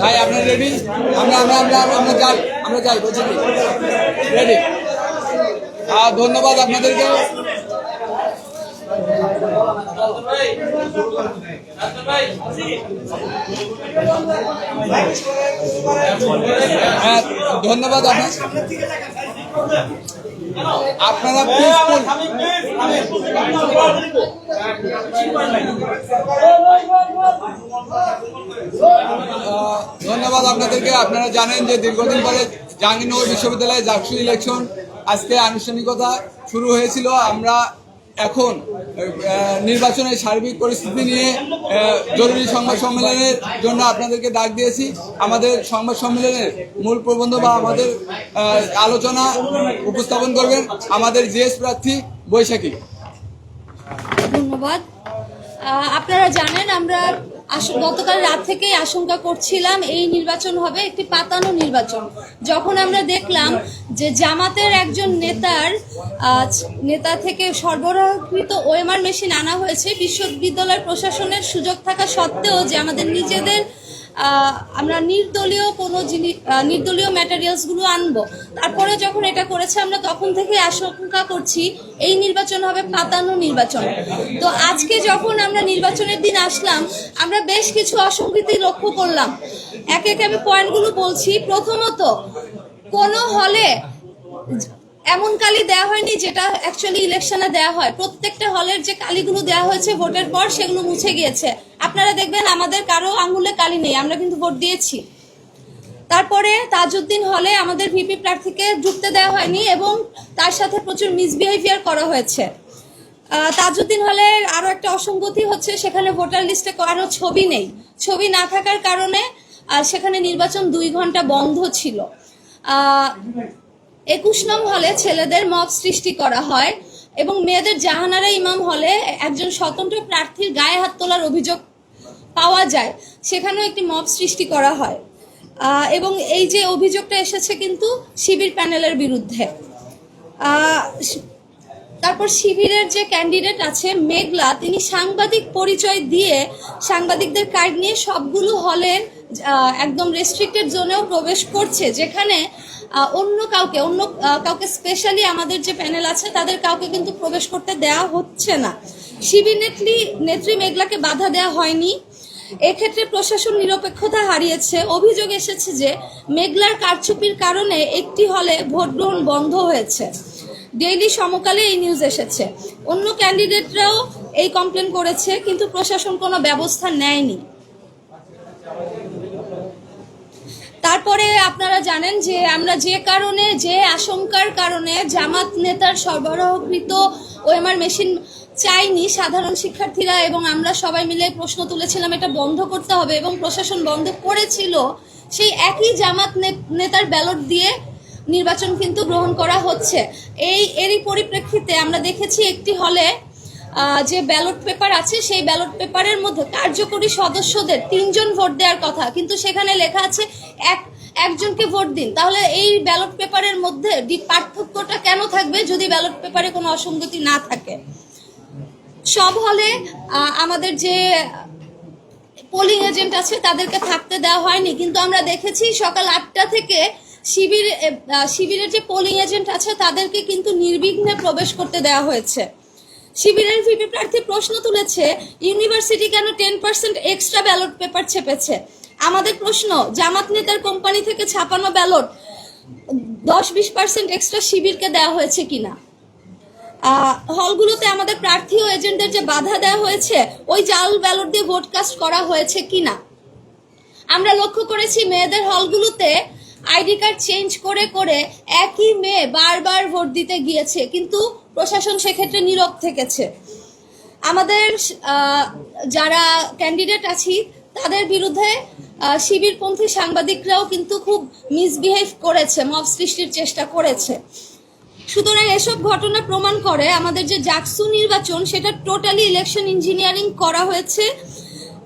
ভাই আপনার রেডি আমরা আমরা আমরা আমরা যাই আমরা যাই, বলছি রেডি আর ধন্যবাদ আপনাদেরকে। ধন্যবাদ আপনার ধন্যবাদ আপনাদেরকে। আপনারা জানেন যে দীর্ঘদিন পরে জাহাঙ্গীরনগর বিশ্ববিদ্যালয়ে জাকসু ইলেকশন আজকে আনুষ্ঠানিকতা শুরু হয়েছিল। আমরা এখন নির্বাচনের সার্বিক পরিস্থিতি নিয়ে জরুরি সংবাদ সম্মেলনের জন্য আপনাদেরকে ডাক দিয়েছি। আমাদের সংবাদ সম্মেলনের মূল প্রবন্ধ বা আমাদের আলোচনা উপস্থাপন করবেন আমাদের জিএস প্রার্থী বৈশাখী। ধন্যবাদ। আপনারা জানেন আমরা গতকাল রাত থেকেই আশঙ্কা করছিলাম এই নির্বাচন হবে একটি পাতানো নির্বাচন। যখন আমরা দেখলাম যে জামাতের একজন নেতার নেতা থেকে সরবরাহকৃত ওএমআর মেশিন আনা হয়েছে বিশ্ববিদ্যালয়ের প্রশাসনের সুযোগ থাকা সত্ত্বেও যে আমাদের নিজেদের আমরা নির্দলীয় কোনো জিনিস নির্দলীয় ম্যাটেরিয়ালসগুলো আনব। তারপরে যখন এটা করেছে, আমরা তখন থেকে আশঙ্কা করছি, এই নির্বাচন হবে পাতানো নির্বাচন। তো আজকে যখন আমরা নির্বাচনের দিন আসলাম, আমরা বেশ কিছু অসঙ্গতি লক্ষ্য করলাম। এক এক আমি পয়েন্টগুলো বলছি। প্রথমত, কোন হলে এমন কালি দেওয়া হয়নি যেটা অ্যাকচুয়ালি ইলেকশনে দেওয়া হয়। প্রত্যেকটা হলের যে কালিগুলো দেওয়া হয়েছে, ভোটের পর সেগুলো মুছে গিয়েছে। আপনারা দেখবেন আমাদের কারও আঙুলে কালি নেই, আমরা কিন্তু ভোট দিয়েছি। তারপরে তাজউদ্দিন হলে আমাদের ভিপি প্রার্থীকে ঢুকতে দেওয়া হয়নি এবং তার সাথে প্রচুর মিসবিহেভিয়ার করা হয়েছে। তাজউদ্দিন হলে আরও একটা অসঙ্গতি হচ্ছে, সেখানে ভোটার লিস্টে কারও ছবি নেই। ছবি না থাকার কারণে সেখানে নির্বাচন দুই ঘণ্টা বন্ধ ছিল। একুশ নং হলে ছেলেদের মত সৃষ্টি করা হয় এবং মেয়েদের জাহানারা ইমাম হলে একজন স্বতন্ত্র প্রার্থীর গায়ে হাত তোলার অভিযোগ পাওয়া যায়, সেখানেও একটি মব সৃষ্টি করা হয়। এবং এই যে অভিযোগটা এসেছে কিন্তু শিবির প্যানেলের বিরুদ্ধে। তারপর শিবিরের যে ক্যান্ডিডেট আছে মেঘলা, তিনি সাংবাদিক পরিচয় দিয়ে সাংবাদিকদের কার্ড নিয়ে সবগুলো হলের একদম রেস্ট্রিক্টেড জোনেও প্রবেশ করছে, যেখানে অন্য কাউকে অন্য কাউকে স্পেশালি আমাদের যে প্যানেল আছে, তাদের কাউকে কিন্তু প্রবেশ করতে দেওয়া হচ্ছে না। শিবির নেত্রী নেত্রী মেঘলাকে বাধা দেওয়া হয়নি। এক্ষেত্রে প্রশাসন নিরপেক্ষতা হারিয়েছে। অভিযোগ এসেছে যে মেঘলার কারচুপির কারণে একটি হলে ভোট গ্রহণ বন্ধ হয়েছে। ডেইলি সমকালে এই নিউজ এসেছে। অন্য ক্যান্ডিডেটরাও এই কমপ্লেন করেছে, কিন্তু প্রশাসন কোনো ব্যবস্থা নেয়নি। তারপরে আপনারা জানেন যে আমরা যে কারণে, যে আশঙ্কার কারণে জামাত নেতার সরবরাহকৃত ওএমআর মেশিন চাইনি, সাধারণ শিক্ষার্থীরা এবং আমরা সবাই মিলে প্রশ্ন তুলেছিলাম, এটা বন্ধ করতে হবে এবং প্রশাসন বন্ধ করেছিল। সেই একই জামাত নেতার ব্যালট দিয়ে নির্বাচন কিন্তু গ্রহণ করা হচ্ছে। এই, এরই পরিপ্রেক্ষিতে আমরা দেখেছি একটি হলে যে ব্যালট পেপার আছে, সেই ব্যালট পেপারের মধ্যে কার্যকরী সদস্যদের তিনজন ভোট দেওয়ার কথা। কিন্তু সেখানে লেখা আছে, এক একজনকে ভোট দিন। তাহলে এই ব্যালট পেপারের মধ্যে পার্থক্যটা কেন থাকবে যদি ব্যালট পেপারে কোনো অসঙ্গতি না থাকে? সব হলে আমাদের যে পোলিং এজেন্ট আছে তাদেরকে থাকতে দেওয়া হয়নি। কিন্তু আমরা দেখেছি সকাল আটটা থেকে শিবির শিবিরের যে পোলিং এজেন্ট আছে তাদেরকে কিন্তু নির্বিঘ্নে প্রবেশ করতে দেওয়া হয়েছে। শিবিরের ভিপি প্রার্থী প্রশ্ন তুলেছে, ইউনিভার্সিটি কেন ten percent extra ballot paper ছেপেছে? আমাদের প্রশ্ন, জামাত নেতার কোম্পানি থেকে ছাপানো ব্যালট দশ বিশ পার্সেন্ট এক্সট্রা শিবিরকে দেওয়া হয়েছে কিনা? হলগুলোতে আমাদের প্রার্থী ও এজেন্টদের যে বাধা দেওয়া হয়েছে, ওই জাল ব্যালট দিয়ে ভোট কাস্ট করা হয়েছে কিনা? আমরা লক্ষ্য করেছি মেয়েদের হলগুলোতে আইডি কার্ড চেঞ্জ করে করে একই মেয়ে বারবার ভোট দিতে গিয়েছে, কিন্তু প্রশাসন সেক্ষেত্রে নীরব থেকেছে। আমাদের যারা ক্যান্ডিডেট আছি, তাদের বিরুদ্ধে শিবিরপন্থী সাংবাদিকরাও কিন্তু খুব মিসবিহেভ করেছে, মব সৃষ্টির চেষ্টা করেছে। সুতরাং এসব ঘটনা প্রমাণ করে আমাদের যে জাকসু নির্বাচন, সেটা টোটালি ইলেকশন ইঞ্জিনিয়ারিং করা হয়েছে।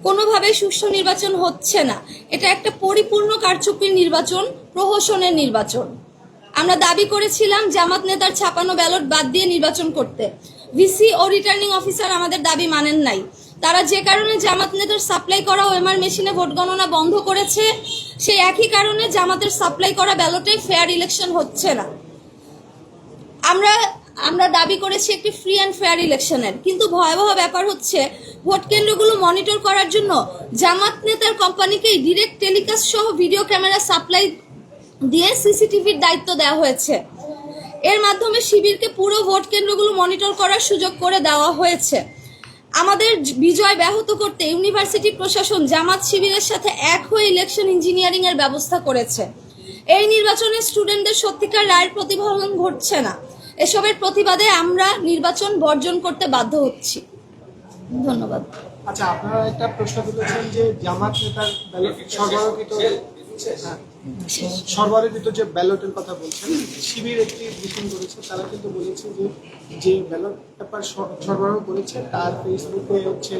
কোনোভাবে সুষ্ঠু নির্বাচন হচ্ছে না। এটা একটা পরিপূর্ণ কারচুপির নির্বাচন, প্রহসনের নির্বাচন। আমরা দাবি করেছিলাম জামাত নেতার ছাপানো ব্যালট বাদ দিয়ে নির্বাচন করতে। ভিসি ও রিটার্নিং অফিসার আমাদের দাবি মানেন নাই। তারা যে কারণে জামাত নেতার সাপ্লাই করা ওএমআর মেশিনে ভোট গণনা বন্ধ করেছে, সেই একই কারণে জামাতের সাপ্লাই করা ব্যালটে ফেয়ার ইলেকশন হচ্ছে না। আমরা আমরা দাবি করেছি একটি ফ্রি অ্যান্ড ফেয়ার ইলেকশনের কিন্তু ভয়াবহ ব্যাপার হচ্ছে ভোট কেন্দ্রগুলো মনিটর করার জন্য জামাত নেতার কোম্পানিকেই ডিরেক্ট টেলিকাস্ট সহ ভিডিও ক্যামেরা সাপ্লাই দিয়ে সিসিটিভির দায়িত্ব দেওয়া হয়েছে। এর মাধ্যমে শিবিরকে পুরো ভোট কেন্দ্রগুলো মনিটর করার সুযোগ করে দেওয়া হয়েছে। আমাদের বিজয় ব্যাহত করতে ইউনিভার্সিটি প্রশাসন জামাত শিবিরের সাথে এক হয়ে ইলেকশন ইঞ্জিনিয়ারিং এর ব্যবস্থা করেছে। এই নির্বাচনে স্টুডেন্টদের সত্যিকার রায়ের প্রতিফলন ঘটছে না। এসবের প্রতিবাদে আমরা নির্বাচন বর্জন করতে বাধ্য হচ্ছি। ধন্যবাদ। আচ্ছা আপনারা একটা প্রশ্ন তুলেছেন যে জামাত নেতার সরবরাহকৃত সরবরাহকৃত যে ব্যালটের কথা বলছেন শিবির একটি ব্রিফিং করেছে তারা কিন্তু বলেছে যে যে ব্যালট পেপার সরবরাহ করেছে তার ফেসবুকে হচ্ছে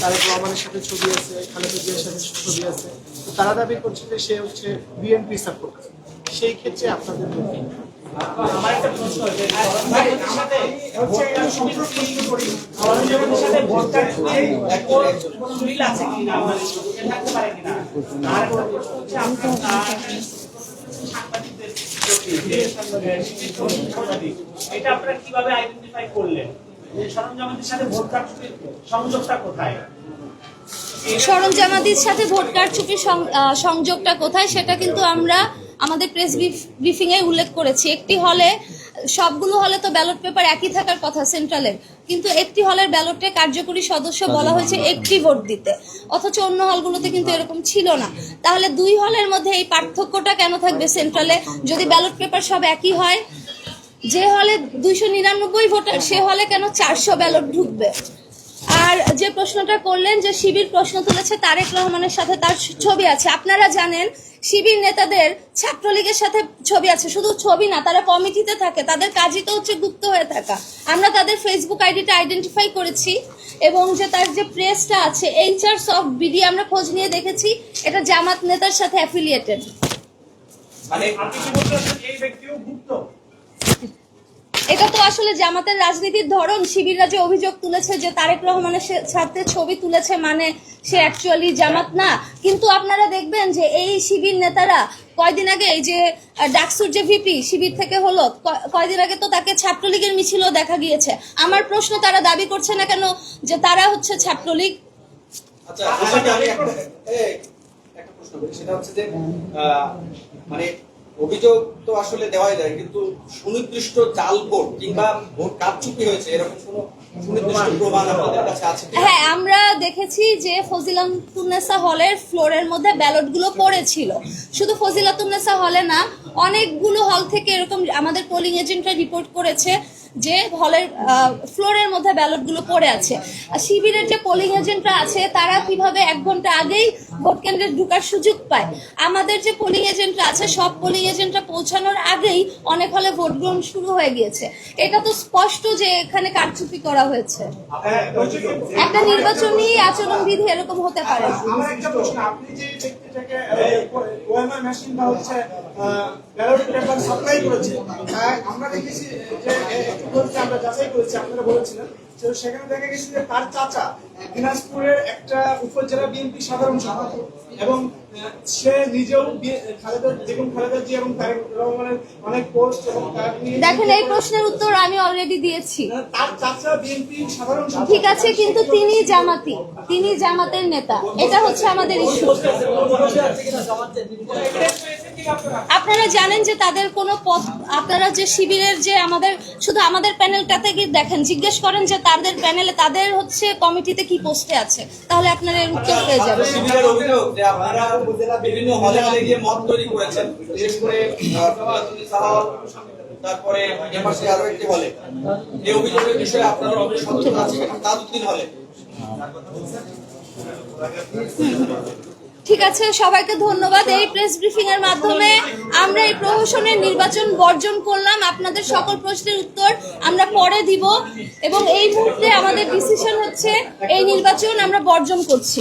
তারেক রহমানের সাথে ছবি আছে খালেদা জিয়ার সাথে ছবি আছে। তো তারা দাবি করছে যে সে হচ্ছে বিএনপি সাপোর্ট সেই ক্ষেত্রে আপনাদের আমার একটা প্রশ্ন যে সাথে সাথে মিল আছে কিনা? এ থাকতে পারে কিনা? এটা সাথে ভোট কারচুপির সংযোগটা সরঞ্জামাদির সাথে ভোট সংযোগটা কোথায় সেটা কিন্তু আমরা আমাদের প্রেস ব্রিফিং এ উল্লেখ করেছি। একটি হলে সবগুলো হলে তো ব্যালট পেপার একই থাকার কথা সেন্ট্রালের কিন্তু একটি হলের ব্যালটে কার্যকরী সদস্য বলা হয়েছে একটি ভোট দিতে। অথচ অন্য হলগুলোতে কিন্তু এরকম ছিল না। তাহলে দুই হলের মধ্যে এই পার্থক্যটা কেন থাকবে সেন্ট্রালে যদি ব্যালট পেপার সব একই হয় যে হলে দুইশো নিরানব্বই ভোটার সে হলে কেন চারশো ব্যালট ঢুকবে? আর যে প্রশ্নটা করলেন যে শিবির প্রশ্ন তুলেছে তারেক রহমানের সাথে তার ছবি আছে, আপনারা জানেন শিবির নেতাদের ছাত্রলীগের সাথে ছবি আছে, শুধু ছবি না, তারা কমিটিতে থাকে, তাদের কাজই তো হচ্ছে গুপ্ত হয়ে থাকা। আমরা তাদের ফেসবুক আইডিটা আইডেন্টিফাই করেছি এবং যে তার যে প্রেসটা আছে এইচআর অফ বিডি আমরা খোঁজ নিয়ে দেখেছি, এটা জামাত নেতার সাথে অ্যাফিলিয়েটেড মানে আপনি কি বলতে এই ব্যক্তিও গুপ্ত? এটা তো আসলে জামাতের রাজনীতির ধরন শিবিররা যে অভিযোগ তুলেছে যে তারেক রহমানের সাথে ছবি তুলেছে মানে সে অ্যাকচুয়ালি জামাত না কিন্তু আপনারা দেখবেন যে এই শিবির নেতারা কয়দিন আগে এই যে ডাকসুর যে ভিপি শিবির থেকে হলো কয়দিন আগে তো তাকে ছাত্রলীগের মিছিলও দেখা গিয়েছে আমার প্রশ্ন তারা দাবি করছে না কেন যে তারা হচ্ছে ছাত্রলীগ আচ্ছা একটা প্রশ্ন সেটা হচ্ছে যে মানে অভিযোগ তো আসলে দেওয়াই যায় কিন্তু সুনির্দিষ্ট জাল ভোট কিংবা ভোট কারচুপি হয়েছে এরকম কোনো হ্যাঁ আমরা দেখেছি যে ফজিলাতুন্নেসা হলের ফ্লোরের মধ্যে ব্যালটগুলো পড়েছিল। শুধু ফজিলাতুন্নেসা হলে না অনেকগুলো হল থেকে এরকম আমাদের পোলিং এজেন্টরা রিপোর্ট করেছে যে হলের ফ্লোরের মধ্যে ব্যালটগুলো পড়ে আছে। শিবিরের যে পোলিং এজেন্টরা আছে, তারা কীভাবে এক ঘণ্টা আগেই ভোট কেন্দ্রে ঢুকার সুযোগ পায়? আমাদের যে পোলিং এজেন্টরা আছে, সব পোলিং এজেন্টরা পৌঁছানোর আগেই অনেক হলে ভোট গ্রহণ শুরু হয়ে গিয়েছে। এটা তো স্পষ্ট যে এখানে কারচুপি করা হয়েছে। একটা নির্বাচনী আচরণবিধি এরকম হতে পারে। আমার একটা প্রশ্ন, আপনি যে ব্যক্তিটাকে মেশিন বা হচ্ছে ব্যালট পেপার সাপ্লাই করেছে। আহ, আমরা দেখেছি যে একটু বলতে আমরা যাচাই করেছি আপনারা বলেছিলেন। যে সেখানে দেখা গেছে যে তার চাচা দিনাজপুরের একটা উপজেলা বিএনপি সাধারণ সম্পাদক এবং সে নিজেও বি- খালেদা যেমন খালেদা জি এবং তারেক রহমানের অনেক পোস্ট এবং দেখেন এই প্রশ্নের উত্তর আমি অলরেডি দিয়েছি। তার চাচা বিএনপি সাধারণ ঠিক আছে কিন্তু তিনি জামাতি তিনি জামাতের নেতা। এটা হচ্ছে আমাদের ইস্যু আপনারা জানেন যে তাদের কোনো পথ আপনারা যে শিবিরের যে আমাদের শুধু আমাদের প্যানেলটাতে গিয়ে দেখেন জিজ্ঞেস করেন যে তাদের প্যানেলে তাদের হচ্ছে কমিটিতে কি পোস্টে আছে তাহলে আপনারা এর উত্তর পেয়ে যাবেন। শিবিরের অভিযোগ যে আপনারা বিভিন্ন হলে হলে গিয়ে মত তৈরি করেছেন বিশেষ করে তারপরে এমআরসি আরও একটি হলে। এই অভিযোগের বিষয়ে আপনার সতর্ক আছে তাজউদ্দিন হলে। ঠিক আছে সবাইকে ধন্যবাদ। এই প্রেস ব্রিফিং এর মাধ্যমে আমরা এই প্রহসনের নির্বাচন বর্জন করলাম। আপনাদের সকল প্রশ্নের উত্তর আমরা পরে দিব এবং এই মুহূর্তে আমাদের ডিসিশন হচ্ছে হচ্ছে এই নির্বাচন আমরা বর্জন করছি।